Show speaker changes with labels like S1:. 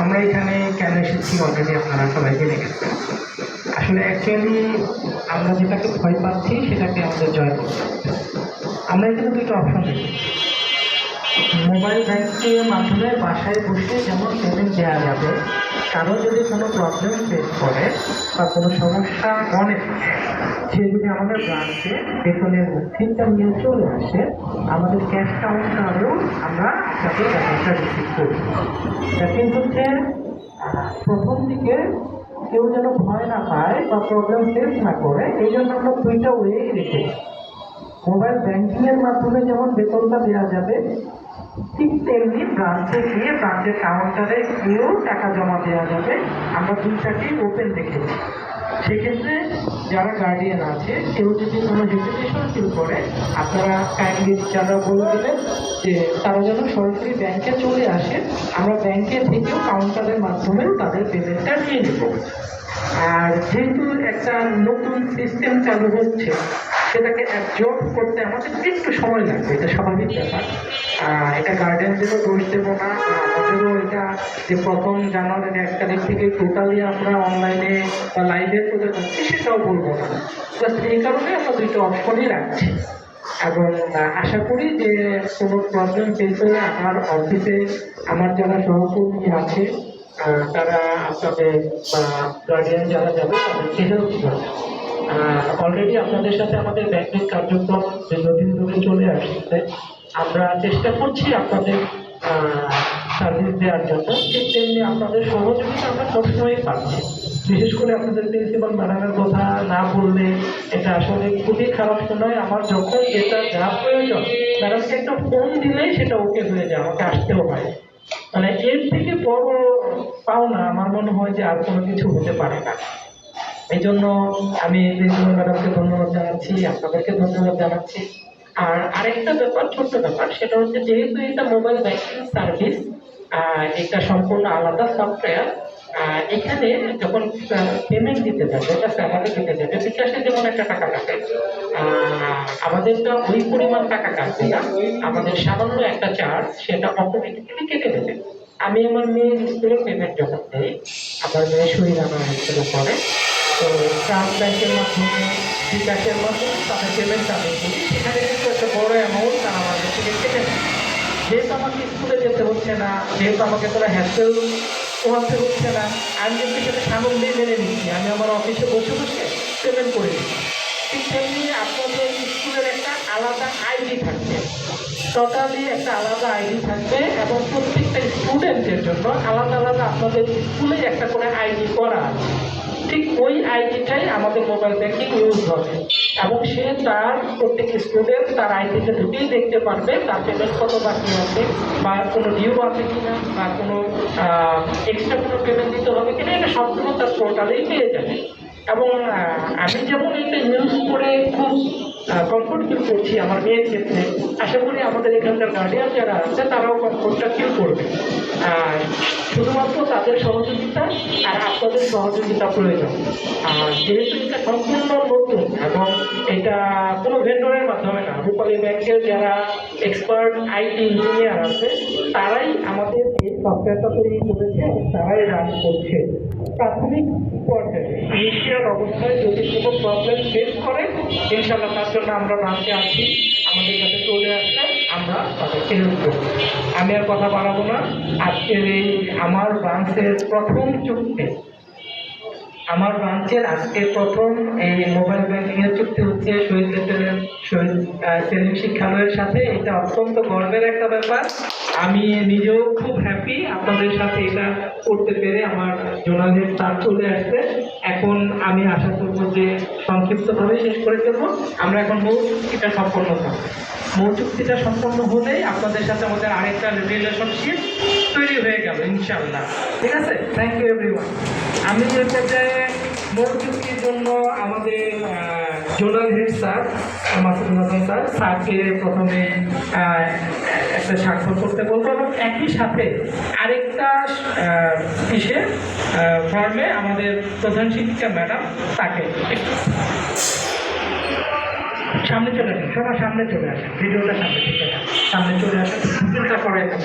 S1: আমরা এখানে কেন এসেছি অলরেডি আপনারা সবাই জেনে আসলে অ্যাকচুয়ালি আমরা যেটাকে ভয় পাচ্ছি, সেটাকে আমাদের জয় করতে আমরা এখানে দুটো অপশন রেখেছি মোবাইল ব্যাংকের মাধ্যমে বাসায় বসে যেমন পেমেন্ট দেওয়া যাবে, কারও যদি কোনো প্রবলেম ফেস করে বা কোনো সমস্যা মনে সে যদি আমাদের ব্রাঞ্চে বেতনের মুক্তিটা নিয়ে চলে আসে, আমাদের ক্যাশ কাউন্টারেও আমরা করি দ্যাট হচ্ছে প্রথম দিকে কেউ যেন ভয় না পায় বা প্রবলেম ফেস না করে এই জন্য আমরা দুইটা ওয়ে রেখেছি মোবাইল ব্যাংকিং এর মাধ্যমে যেমন বেতনটা দেওয়া যাবে ঠিক তেমনি ব্রাঞ্চে গিয়ে ব্রাঞ্চের কাউন্টারে গিয়েও টাকা জমা দেওয়া যাবে আমরা দুইটাকেই ওপেন রেখেছি সেক্ষেত্রে যারা গার্ডিয়ান আছে, কেউ যদি কোনো হেজিটেশন ফিল করে, আপনারা কাইন্ডলি যারা বলে দেবেন যে তারা যেন সরাসরি ব্যাংকে চলে আসে, আমরা ব্যাংকে থেকেও কাউন্টারের মাধ্যমে তাদের পেমেন্টটা নিয়ে নেব আর যেহেতু একটা নতুন সিস্টেম চালু হচ্ছে সেটাকে অ্যাবজর্ব করতে আমাদের একটু সময় লাগবে, এটা স্বাভাবিক ব্যাপার। এটা গার্ডেনদেরও দোষ দেবো না আমাদেরও এটা যে প্রথম জানুয়ারির এক তারিখ থেকে টোটালি আমরা অনলাইনে বা লাইভে চলে যাচ্ছি, সেটাও বলব না। জাস্ট এই কারণে আমরা দুটো অপশনই রাখছি। এবং আশা করি যে কোনো প্রবলেম ফেস হলে আমার অফিসে আমার যারা সহকর্মী আছে তারা আপনাদের গার্ডিয়ান যারা যাবে, তাদেরকে হেল্প করবে। অলরেডি আপনাদের সাথে আমাদের ব্যাংকিং কার্যক্রম দীর্ঘদিন ধরে চলে আসছে, আমরা চেষ্টা করছি আপনাদের সার্ভিস দেওয়ার জন্য। ঠিক তেমনি আপনাদের সহযোগিতা আমরা সবসময়ই পাচ্ছি। বিশেষ করে আপনাদের প্রিন্সিপাল ম্যাডামের কথা না বললে এটা আসলে খুবই খারাপ শোনায় আমার যখন যেটা যা প্রয়োজন ম্যাডামকে একটা ফোন দিলেই সেটা ওকে হয়ে যায়, আমাকে আসতেও হয়। মানে এর থেকে বড় পাওনা আমার মনে হয় যে আর কোনো কিছু হতে পারে না। এই জন্য আমি প্রিন্সিপাল ম্যাডামকে ধন্যবাদ জানাচ্ছি, আপনাদেরকে ধন্যবাদ জানাচ্ছি। আর আরেকটা ব্যাপার, ছোট্ট ব্যাপার, সেটা হচ্ছে যেহেতু এটা মোবাইল ব্যাংকিং সার্ভিস এটা সম্পূর্ণ আলাদা সফটওয়্যার এখানে যখন পেমেন্ট দিতে যাবে এটা স্যালারি দিতে যাবে বিকাশে যেমন একটা টাকা কাটে আমাদেরটা ওই পরিমাণ টাকা কাটবে না, আমাদের সামান্য একটা চার্জ সেটা অটোমেটিক্যালি কেটে দেবে। আমি আমার মেয়ের স্কুলের পেমেন্ট যখন দিই, আমার মেয়ে শরীর আমার স্কুলে পড়ে তো ট্রান্স ব্যাংকের মাধ্যমে বিকাশের মাধ্যমে তাদের পেমেন্ট আমি করি সেখানে কিন্তু একটা বড় অ্যামাউন্ট তারা আমার কাছ থেকে কেটে যেহেতু আমাকে স্কুলে যেতে হচ্ছে না, যেহেতু আমাকে কোনো হ্যাসেল পোহাতে হচ্ছে না, আমি কিন্তু সেটা সামগ্রী মেনে নিচ্ছি। আমি আমার অফিসে বসে বসে পেমেন্ট করে দিচ্ছি। ঠিক তেমনি আপনাদের স্কুলের একটা আলাদা আইডি থাকবে। টোটালি একটা আলাদা আইডি থাকবে এবং প্রত্যেকটা স্টুডেন্টের জন্য আলাদা আলাদা আপনাদের স্কুলে একটা করে আইডি করা আছে ঠিক ওই আইডিটাই আমাদের মোবাইল ব্যাংকিং ইউজ হবে। এবং সে তার প্রত্যেক স্টুডেন্ট তার আইডিতে ঢুকেই দেখতে পারবে তার পেমেন্ট কত বাকি আছে বা কোনো ডিউ আছে কিনা বা কোনো এক্সট্রা কোনো পেমেন্ট দিতে হবে কিনা, এটা সম্পূর্ণ তার পোর্টালেই পেয়ে যাবে। এবং আমি যেমন এটা ইউজ করে খুব কমফোর্ট ফিল করছি আমার মেয়ের ক্ষেত্রে, আশা করি আমাদের এখানকার গার্ডিয়ান যারা আছে তারাও কমফোর্টটা ফিল করবে শুধুমাত্র তাদের সহযোগিতা আপনাদের সহযোগিতা প্রয়োজন। আর যেহেতু এটা সম্পূর্ণ নতুন এবং এটা কোনো ভেন্ডরের মাধ্যমে না, রূপালী ব্যাংকের যারা এক্সপার্ট আইটি ইঞ্জিনিয়ার আছে, তারাই আমাদের এই সফটওয়্যারটা তৈরি করেছে এবং তারাই রান করছে প্রাথমিক পর্যায়ে। ইনিশিয়াল অবস্থায় যদি কোনো প্রবলেম ফেস করে ইনশাল্লাহ তার জন্য আমরা ব্রাঞ্চে আছি। আমাদের কাছে চলে আসলে আমরা তাদেরকে হেল্প করব। আমি আর কথা বাড়াবো না। আজকের এই আমার ব্রাঞ্চের প্রথম চুক্তি আমার ব্রাঞ্চের আজকে প্রথম, এই মোবাইল ব্যাংকিং এর চুক্তি হচ্ছে শহীদ লেটেলের শহীদ শিক্ষালয়ের সাথে। এটা অত্যন্ত গর্বের একটা ব্যাপার। আমি নিজেও খুব হ্যাপি আপনাদের সাথে এটা করতে পেরে আমার জোনালের তার চলে আসছে। এখন আমি আশা করব যে সংক্ষিপ্তভাবে শেষ করে দেবো আমরা এখন মূল চুক্তিটা সম্পন্ন থাকব মূল চুক্তিটা সম্পন্ন হলেই আপনাদের সাথে আমাদের আরেকটা রিলেশনশিপ তৈরি হয়ে গেল ইনশাল্লাহ ঠিক আছে? থ্যাংক ইউ এভরিওয়ান আমি যে পর্যায়ে মূল চুক্তির জন্য আমাদের zonal head sir, Masudul Hasan sir, স্যারকে প্রথমে একটা স্বাক্ষর করতে বলব এবং একই সাথে আরেকটা ইসে ফর্মে আমাদের প্রধান শিক্ষিকা ম্যাডাম তাকে সামনে চলে আসেন, সবার সামনে চলে আসেন, ভিডিওটা সামনে থেকে সামনে চলে আসেন চিন্তা করে